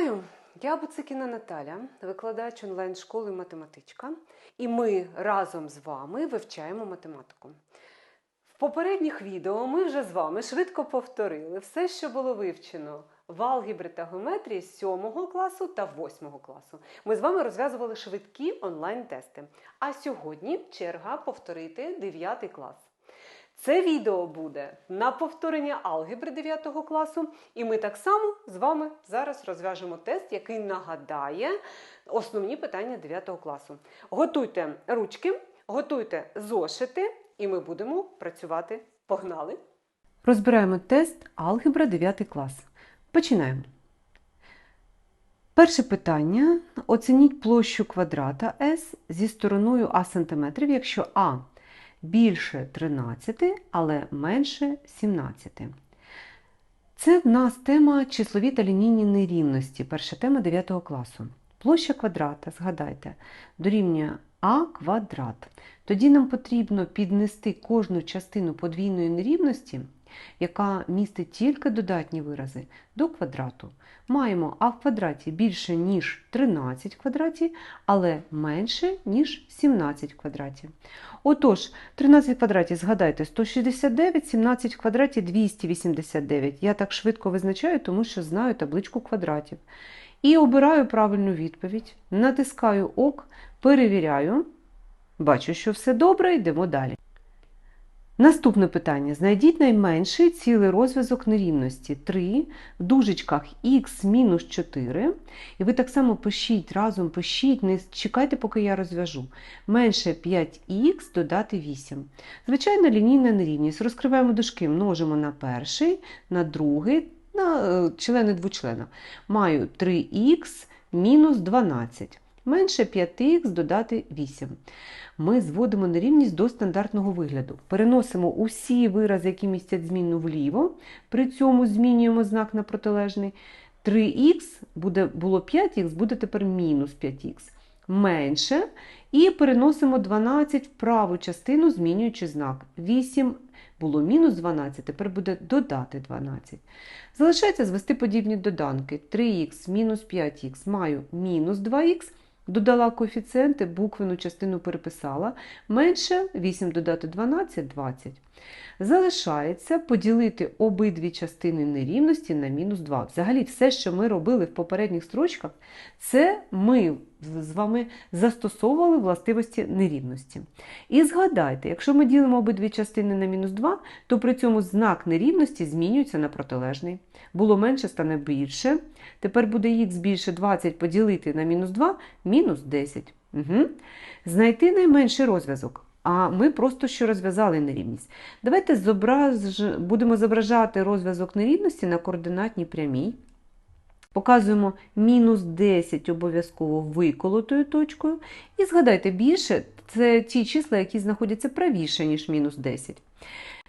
Вітаю! Я Буцикіна Наталя, викладач онлайн-школи математичка, і ми разом з вами вивчаємо математику. В попередніх відео ми вже з вами швидко повторили все, що було вивчено в алгебрі та геометрії 7 класу та 8 класу. Ми з вами розв'язували швидкі онлайн-тести. А сьогодні черга повторити 9 клас. Це відео буде на повторення алгебри 9 класу, і ми так само з вами зараз розв'яжемо тест, який нагадає основні питання 9 класу. Готуйте ручки, готуйте зошити, і ми будемо працювати. Погнали! Розбираємо тест алгебра 9 клас. Починаємо. Перше питання. Оцініть площу квадрата S зі стороною А сантиметрів, якщо А більше 13, але менше 17. Це в нас тема числові та лінійні нерівності, перша тема 9 класу. Площа квадрата, згадайте, дорівнює А квадрат. Тоді нам потрібно піднести кожну частину подвійної нерівності, яка містить тільки додатні вирази, до квадрату. Маємо А в квадраті більше, ніж 13 в квадраті, але менше, ніж 17 в квадраті. Отож, 13 в квадраті, згадайте, 169, 17 в квадраті 289. Я так швидко визначаю, тому що знаю табличку квадратів. І обираю правильну відповідь, натискаю ок, перевіряю. Бачу, що все добре, йдемо далі. Наступне питання. Знайдіть найменший цілий розв'язок нерівності 3 в дужечках х мінус 4. І ви так само пишіть, разом пишіть, не чекайте, поки я розв'яжу. Менше 5х додати 8. Звичайна лінійна нерівність. Розкриваємо дужки, множимо на перший, на другий, на е, члени двочлена. Маю 3х мінус 12. Менше 5х додати 8 ми зводимо нерівність до стандартного вигляду. Переносимо усі вирази, які містять змінну вліво, при цьому змінюємо знак на протилежний. 3х буде, було 5х, буде тепер мінус 5х. Менше. І переносимо 12 в праву частину, змінюючи знак. 8 було мінус 12, тепер буде додати 12. Залишається звести подібні доданки. 3х мінус 5х маю мінус 2х. Додала коефіцієнти, буквену частину переписала. Менше 8 додати 12 20. Залишається поділити обидві частини нерівності на мінус 2. Взагалі, все, що ми робили в попередніх строчках, це ми з вами застосовували властивості нерівності. І згадайте, якщо ми ділимо обидві частини на мінус 2, то при цьому знак нерівності змінюється на протилежний. Було менше, стане більше. Тепер буде х більше 20 поділити на мінус 2 мінус 10. Угу. Знайти найменший розв'язок. А ми просто що розв'язали нерівність. Давайте зображ... будемо зображати розв'язок нерівності на координатній прямій. Показуємо мінус 10 обов'язково виколотою точкою. І згадайте, більше це ті числа, які знаходяться правіше, ніж мінус 10.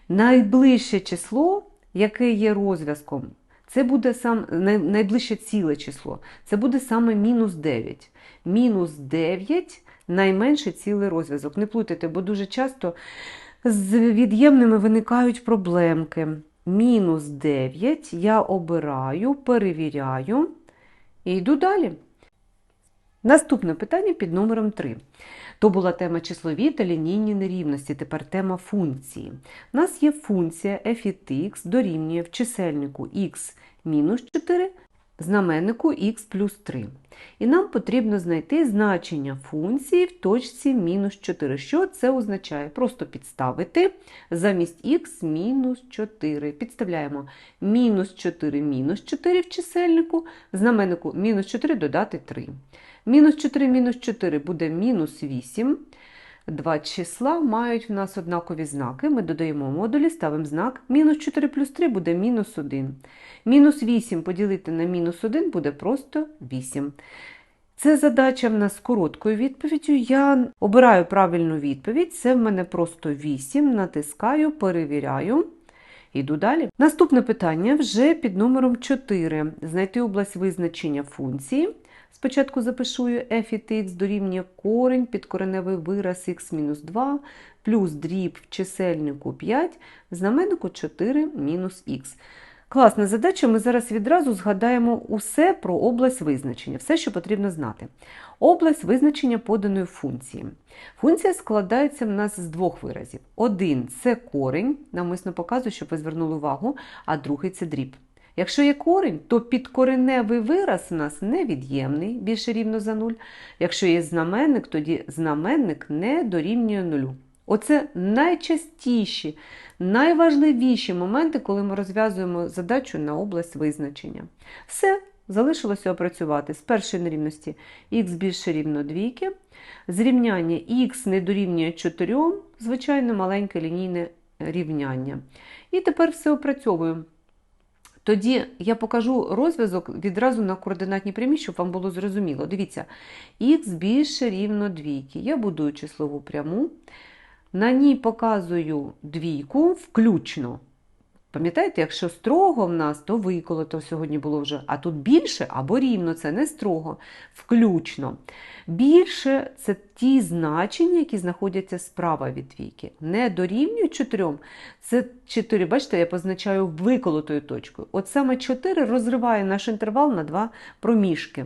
Найближче число, яке є розв'язком, це буде сам найближче ціле число. Це буде саме мінус 9. Мінус 9 найменший цілий розв'язок. Не плутайте, бо дуже часто з від'ємними виникають проблемки. Мінус 9 я обираю, перевіряю і йду далі. Наступне питання під номером 3. То була тема числові та лінійні нерівності, тепер тема функції. У нас є функція f від x дорівнює в чисельнику x мінус 4 знаменнику х плюс 3. І нам потрібно знайти значення функції в точці мінус 4. Що це означає? Просто підставити замість х мінус 4. Підставляємо мінус 4 мінус 4 в чисельнику, знаменнику мінус 4 додати 3. Мінус 4 мінус 4 буде мінус 8. Два числа мають в нас однакові знаки. Ми додаємо модулі, ставимо знак. Мінус 4 плюс 3 буде мінус 1. Мінус 8 поділити на мінус 1 буде просто 8. Це задача в нас з короткою відповіддю. Я обираю правильну відповідь. Це в мене просто 8. Натискаю, перевіряю. Іду далі. Наступне питання вже під номером 4. Знайти область визначення функції. Спочатку запишу f від x дорівнює корень під кореневий вираз x-2 плюс дріб в чисельнику 5, в знаменнику 4 мінус х. Класна задача. Ми зараз відразу згадаємо усе про область визначення, все, що потрібно знати. Область визначення поданої функції. Функція складається в нас з двох виразів. Один це корень, намисно показую, щоб ви звернули увагу, а другий це дріб. Якщо є корень, то підкореневий вираз у нас невід'ємний, більше рівно за нуль. Якщо є знаменник, тоді знаменник не дорівнює нулю. Оце найчастіші, найважливіші моменти, коли ми розв'язуємо задачу на область визначення. Все, залишилося опрацювати з першої нерівності х більше рівно двійки, зрівняння х не дорівнює 4, звичайно, маленьке лінійне рівняння. І тепер все опрацьовуємо. Тоді я покажу розв'язок відразу на координатній прямій, щоб вам було зрозуміло. Дивіться, х більше рівно двійки. Я будую числову пряму. На ній показую двійку включно. Пам'ятаєте, якщо строго в нас, то виколото сьогодні було вже, а тут більше або рівно, це не строго, включно. Більше це ті значення, які знаходяться справа від двійки. Не дорівнюють 4. Це 4, бачите, я позначаю виколотою точкою. От саме 4 розриває наш інтервал на два проміжки.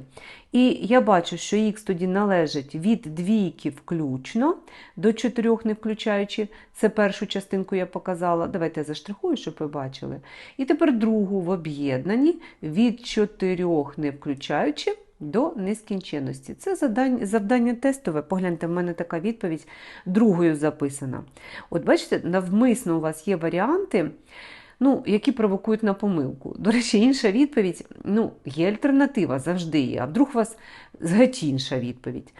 І я бачу, що х тоді належить від двійки включно до 4 не включаючи. Це першу частинку я показала. Давайте я заштрихую, щоб ви бачили. І тепер другу в об'єднанні від 4 не включаючи до нескінченності. Це завдання, завдання тестове. Погляньте, в мене така відповідь другою записана. От бачите, навмисно у вас є варіанти. Ну, які провокують на помилку. До речі, інша відповідь ну, є альтернатива завжди є, а вдруг у вас геть інша відповідь.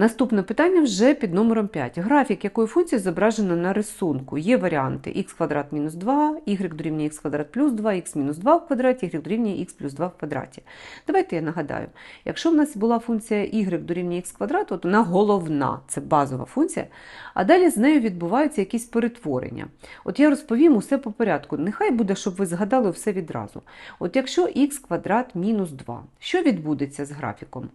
Наступне питання вже під номером 5. Графік якої функції зображено на рисунку. Є варіанти х квадрат мінус 2, y дорівнює х квадрат плюс 2, х мінус 2 в квадраті, y дорівнює х плюс 2 в квадраті. Давайте я нагадаю, якщо в нас була функція y дорівнює х квадрат, то вона головна, це базова функція, а далі з нею відбуваються якісь перетворення. От я розповім усе по порядку. Нехай буде, щоб ви згадали все відразу. От якщо х квадрат мінус 2, що відбудеться з графіком?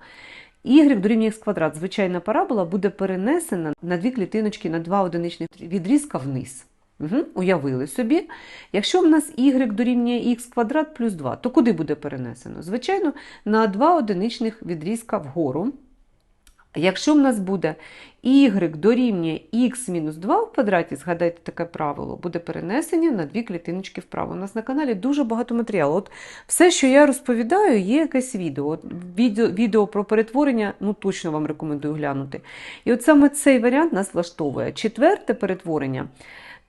Y дорівнює х квадрат, звичайна парабола буде перенесена на дві клітиночки на два одиничних відрізка вниз. Угу, Уявили собі. Якщо в нас y дорівнює х квадрат плюс 2, то куди буде перенесено? Звичайно, на два одиничних відрізка вгору. Якщо в нас буде y дорівнює х-2 в квадраті, згадайте таке правило, буде перенесення на дві клітиночки вправо. У нас на каналі дуже багато матеріалу. От Все, що я розповідаю, є якесь відео. От відео. Відео про перетворення, ну точно вам рекомендую глянути. І от саме цей варіант нас влаштовує. Четверте перетворення.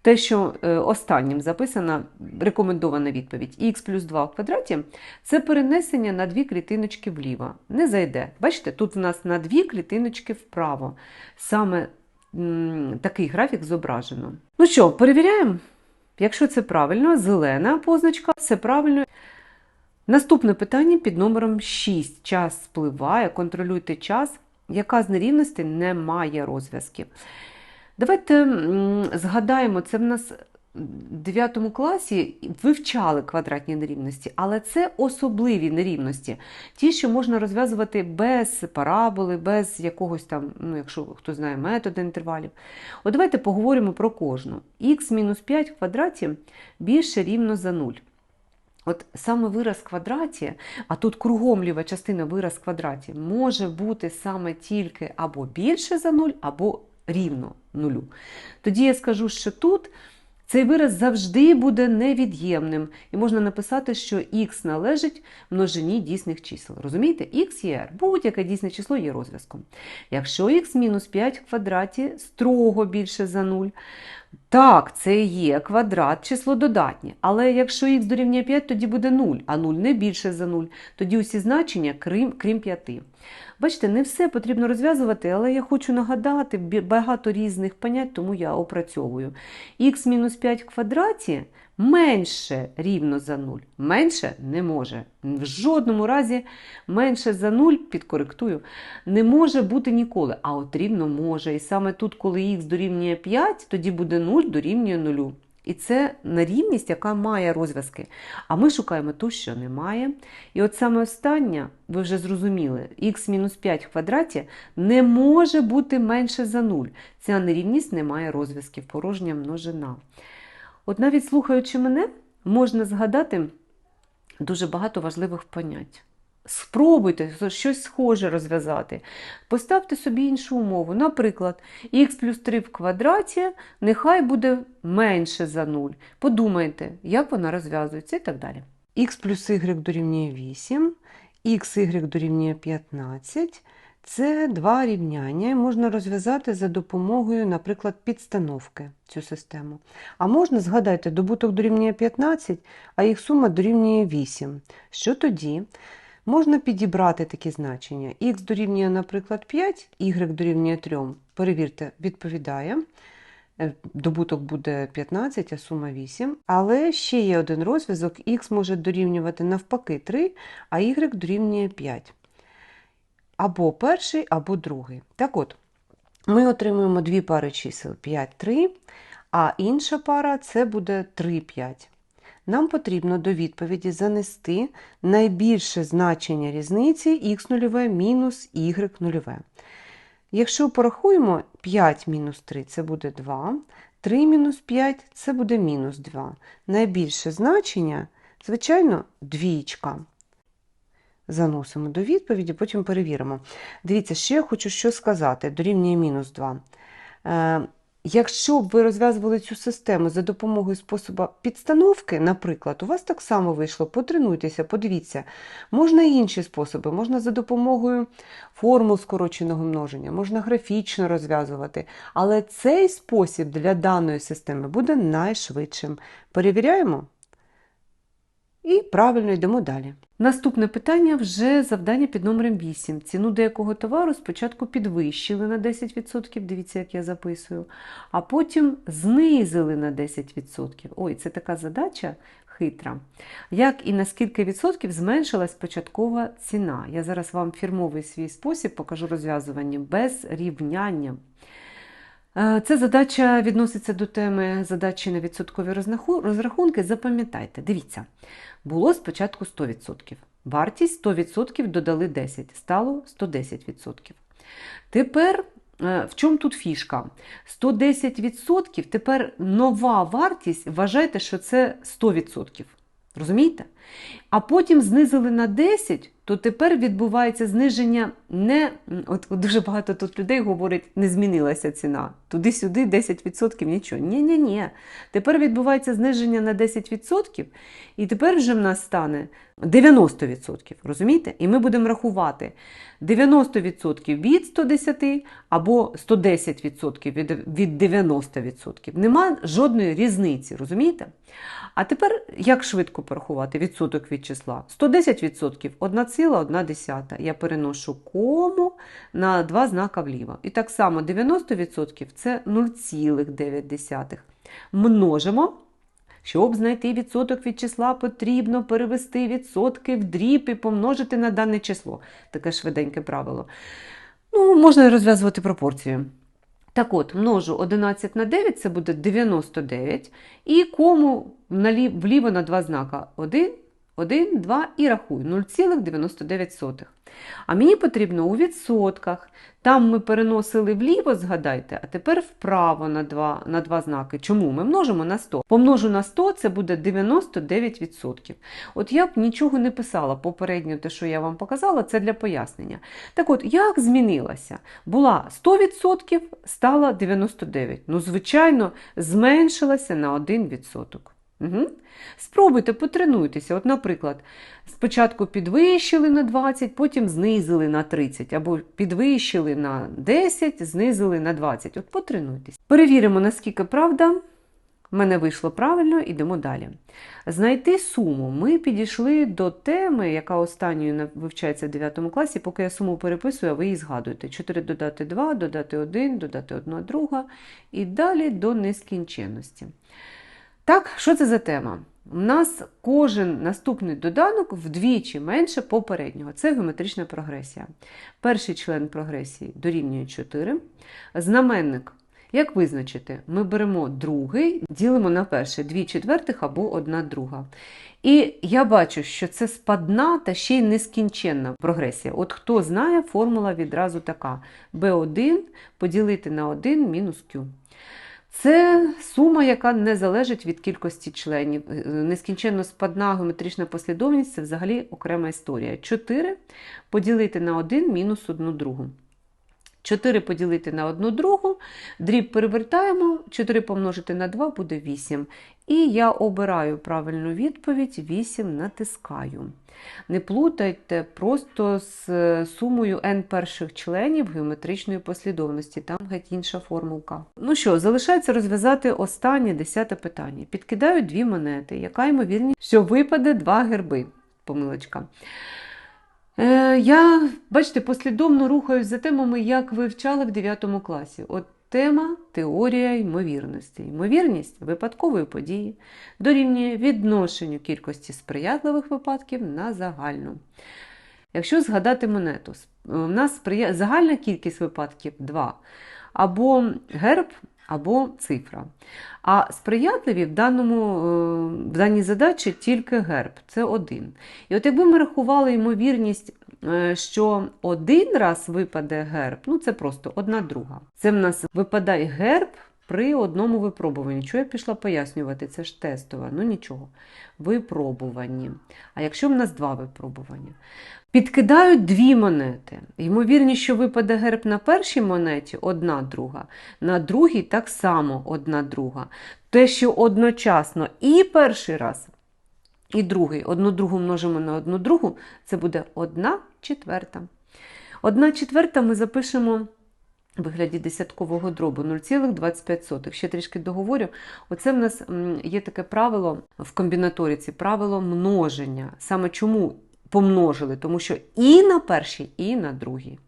Те, що е, останнім записана рекомендована відповідь х плюс 2 в квадраті, це перенесення на дві клітиночки вліво. Не зайде. Бачите, тут в нас на дві клітиночки вправо. Саме такий графік зображено. Ну що, перевіряємо? Якщо це правильно, зелена позначка, все правильно. Наступне питання під номером 6. Час спливає, контролюйте час, яка з нерівностей не має розв'язків. Давайте згадаємо, це в нас в 9 класі вивчали квадратні нерівності, але це особливі нерівності, ті, що можна розв'язувати без параболи, без якогось там, ну, якщо хто знає, методи інтервалів. От давайте поговоримо про кожну. Х-5 в квадраті більше рівно за 0. От саме вираз в квадраті, а тут кругом ліва частина вираз в квадраті, може бути саме тільки або більше за 0, або рівно нулю. Тоді я скажу, що тут цей вираз завжди буде невід'ємним. І можна написати, що х належить множині дійсних чисел. Розумієте? Х є r, будь-яке дійсне число є розв'язком. Якщо х-5 в квадраті строго більше за 0, так, це є квадрат, число додатнє. Але якщо х дорівнює 5, тоді буде 0, а 0 не більше за 0. Тоді усі значення крім, крім 5. Бачите, не все потрібно розв'язувати, але я хочу нагадати багато різних понять, тому я опрацьовую. Х-5 в квадраті менше рівно за 0. Менше не може. В жодному разі менше за 0, підкоректую, не може бути ніколи. А от рівно може. І саме тут, коли х дорівнює 5, тоді буде 0 дорівнює 0. І це нерівність, яка має розв'язки. А ми шукаємо ту, що немає. І от саме остання, ви вже зрозуміли, х-5 в квадраті не може бути менше за 0. Ця нерівність не має розв'язків, порожня множина. От навіть слухаючи мене, можна згадати Дуже багато важливих понять. Спробуйте щось схоже розв'язати. Поставте собі іншу умову. Наприклад, х плюс 3 в квадраті нехай буде менше за 0. Подумайте, як вона розв'язується і так далі. х плюс y дорівнює 8, xy дорівнює 15. Це два рівняння, можна розв'язати за допомогою, наприклад, підстановки цю систему. А можна, згадайте, добуток дорівнює 15, а їх сума дорівнює 8. Що тоді? Можна підібрати такі значення. Х дорівнює, наприклад, 5, y дорівнює 3. Перевірте, відповідає. Е, Добуток буде 15, а сума 8. Але ще є один розв'язок: х може дорівнювати навпаки 3, а y дорівнює 5 або перший, або другий. Так от, ми отримуємо дві пари чисел 5, 3, а інша пара це буде 3, 5. Нам потрібно до відповіді занести найбільше значення різниці х 0 мінус y 0 Якщо порахуємо 5 мінус 3 це буде 2, 3 мінус 5 це буде мінус 2. Найбільше значення, звичайно, двічка заносимо до відповіді, потім перевіримо. Дивіться, ще я хочу що сказати: дорівнює мінус 2. Е, Якщо б ви розв'язували цю систему за допомогою способу підстановки, наприклад, у вас так само вийшло, потренуйтеся, подивіться, можна і інші способи, можна за допомогою формул скороченого множення, можна графічно розв'язувати. Але цей спосіб для даної системи буде найшвидшим. Перевіряємо? І правильно йдемо далі. Наступне питання вже завдання під номером 8. Ціну деякого товару спочатку підвищили на 10%, дивіться, як я записую, а потім знизили на 10%. Ой, це така задача хитра. Як і на скільки відсотків зменшилась початкова ціна? Я зараз вам фірмовий свій спосіб покажу розв'язування без рівняння. Е, ця задача відноситься до теми задачі на відсоткові розрахунки. Запам'ятайте, дивіться, було спочатку 100%. Вартість 100% додали 10, стало 110%. Тепер е, в чому тут фішка? 110%, тепер нова вартість, вважайте, що це 100%. Розумієте? А потім знизили на 10, то тепер відбувається зниження не от дуже багато тут людей говорять, не змінилася ціна. Туди-сюди 10% нічого. Ні-ні-ні. Тепер відбувається зниження на 10%, і тепер вже в нас стане 90%. Розумієте? І ми будемо рахувати 90% від 110 або 110% від від 90%. Нема жодної різниці, розумієте? А тепер як швидко порахувати відсоток від числа? 110% 1,1. Я переношу кому на два знака вліво. І так само 90% це 0,9. Множимо. Щоб знайти відсоток від числа, потрібно перевести відсотки в дріб і помножити на дане число. Таке швиденьке правило. Ну, Можна розв'язувати пропорцію. Так от, множу 11 на 9, це буде 99. І кому вліво на два знака 1 1, 2 і рахую 0,99. А мені потрібно у відсотках. Там ми переносили вліво, згадайте, а тепер вправо на два на два знаки. Чому? Ми множимо на 100. Помножу на 100 це буде 99%. От я б нічого не писала попередньо, те, що я вам показала, це для пояснення. Так от, як змінилася? Була 100%, стала 99%. Ну, звичайно, зменшилася на 1%. Угу. Спробуйте, потренуйтеся. От, Наприклад, спочатку підвищили на 20, потім знизили на 30, або підвищили на 10, знизили на 20. От потренуйтесь. Перевіримо, наскільки правда. В мене вийшло правильно, йдемо далі. Знайти суму. Ми підійшли до теми, яка останньою вивчається в 9 класі, поки я суму переписую, а ви її згадуєте. 4 додати 2, додати 1, додати 1 друга і далі до нескінченності. Так, що це за тема? У нас кожен наступний доданок вдвічі менше попереднього. Це геометрична прогресія. Перший член прогресії дорівнює 4. Знаменник, як визначити, ми беремо другий, ділимо на перший 2 четвертих або 1 друга. І я бачу, що це спадна та ще й нескінченна прогресія. От хто знає, формула відразу така: b1 поділити на 1 мінус q. Це сума, яка не залежить від кількості членів. Е, Нескінченно спадна геометрична послідовність це взагалі окрема історія. 4 поділити на 1 мінус 1 другу. 4 поділити на 1 другу, дріб перевертаємо, 4 помножити на 2 буде 8. І я обираю правильну відповідь, 8 натискаю. Не плутайте просто з е, сумою n перших членів геометричної послідовності, там геть інша формулка. Ну що, залишається розв'язати останнє десяте питання. Підкидаю дві монети, яка ймовірність, що випаде два герби. Помилочка. Е, я, бачите, послідовно рухаюсь за темами, як ви вчали в 9 класі. От тема теорія ймовірності. Ймовірність випадкової події дорівнює відношенню кількості сприятливих випадків на загальну. Якщо згадати монету, у нас загальна кількість випадків 2. Або герб, або цифра. А сприятливі в, даному, е, в даній задачі тільки герб це один. І от якби ми рахували ймовірність, е, що один раз випаде герб, ну це просто одна друга. Це в нас випадає герб при одному випробуванні. Чого я пішла пояснювати? Це ж тестове, ну нічого. Випробуванні. А якщо в нас два випробування? Підкидають дві монети. Ймовірність, що випаде герб на першій монеті одна друга, на другій так само одна друга. Те, що одночасно і перший раз, і другий, одну другу множимо на одну другу, це буде одна четверта. Одна четверта ми запишемо вигляді десяткового дробу 0,25. Ще трішки договорю. Оце в нас є таке правило в комбінаторіці, правило множення. Саме чому помножили? Тому що і на першій, і на другій.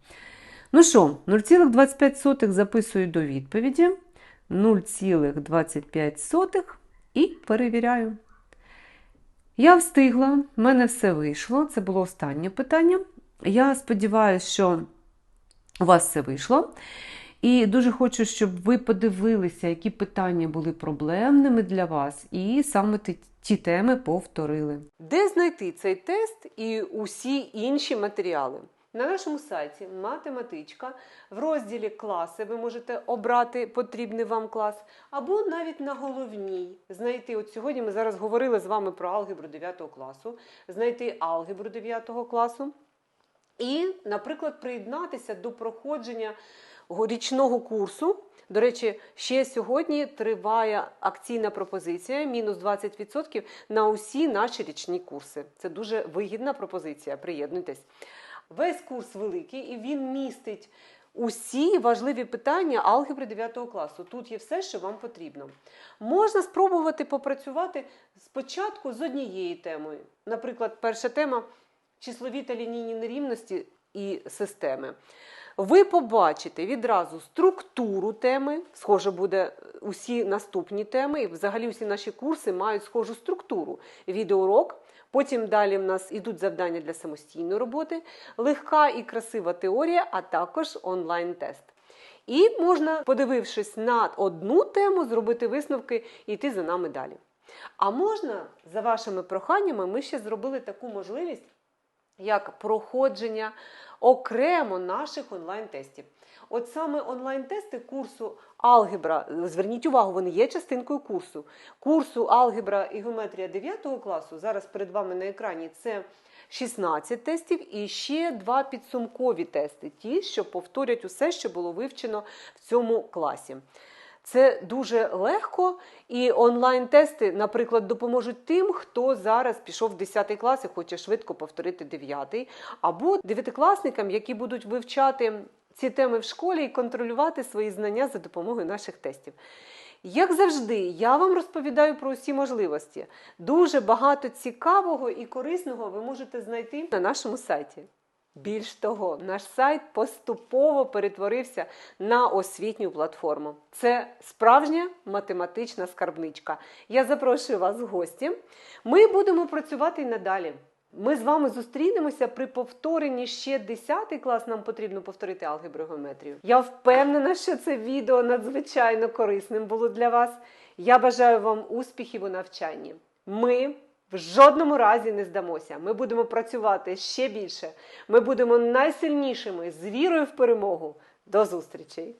Ну що, 0,25 записую до відповіді. 0,25 і перевіряю. Я встигла, в мене все вийшло. Це було останнє питання. Я сподіваюся, що у вас все вийшло. І дуже хочу, щоб ви подивилися, які питання були проблемними для вас, і саме ті, теми повторили. Де знайти цей тест і усі інші матеріали? На нашому сайті математичка в розділі класи ви можете обрати потрібний вам клас, або навіть на головній знайти. От сьогодні ми зараз говорили з вами про алгебру 9 класу, знайти алгебру 9 класу. І, наприклад, приєднатися до проходження річного курсу. До речі, ще сьогодні триває акційна пропозиція мінус 20% на усі наші річні курси. Це дуже вигідна пропозиція. Приєднуйтесь. Весь курс великий і він містить усі важливі питання алгебри 9 класу. Тут є все, що вам потрібно. Можна спробувати попрацювати спочатку з однією темою. Наприклад, перша тема числові та лінійні нерівності і системи. Ви побачите відразу структуру теми, схоже буде усі наступні теми, і взагалі усі наші курси мають схожу структуру. Відеоурок, потім далі в нас ідуть завдання для самостійної роботи, легка і красива теорія, а також онлайн-тест. І можна, подивившись на одну тему, зробити висновки і йти за нами далі. А можна, за вашими проханнями, ми ще зробили таку можливість, як проходження окремо наших онлайн-тестів. От саме онлайн-тести курсу алгебра, зверніть увагу, вони є частинкою курсу. Курсу алгебра і геометрія 9 класу, зараз перед вами на екрані це 16 тестів і ще два підсумкові тести, ті, що повторять усе, що було вивчено в цьому класі. Це дуже легко, і онлайн-тести, наприклад, допоможуть тим, хто зараз пішов в 10 клас і хоче швидко повторити 9, або дев'ятикласникам, які будуть вивчати ці теми в школі і контролювати свої знання за допомогою наших тестів. Як завжди, я вам розповідаю про усі можливості. Дуже багато цікавого і корисного ви можете знайти на нашому сайті. Більш того, наш сайт поступово перетворився на освітню платформу. Це справжня математична скарбничка. Я запрошую вас в гості. Ми будемо працювати і надалі. Ми з вами зустрінемося при повторенні ще 10 клас. Нам потрібно повторити алгебру геометрію. Я впевнена, що це відео надзвичайно корисним було для вас. Я бажаю вам успіхів у навчанні. Ми в жодному разі не здамося. Ми будемо працювати ще більше. Ми будемо найсильнішими з вірою в перемогу. До зустрічей!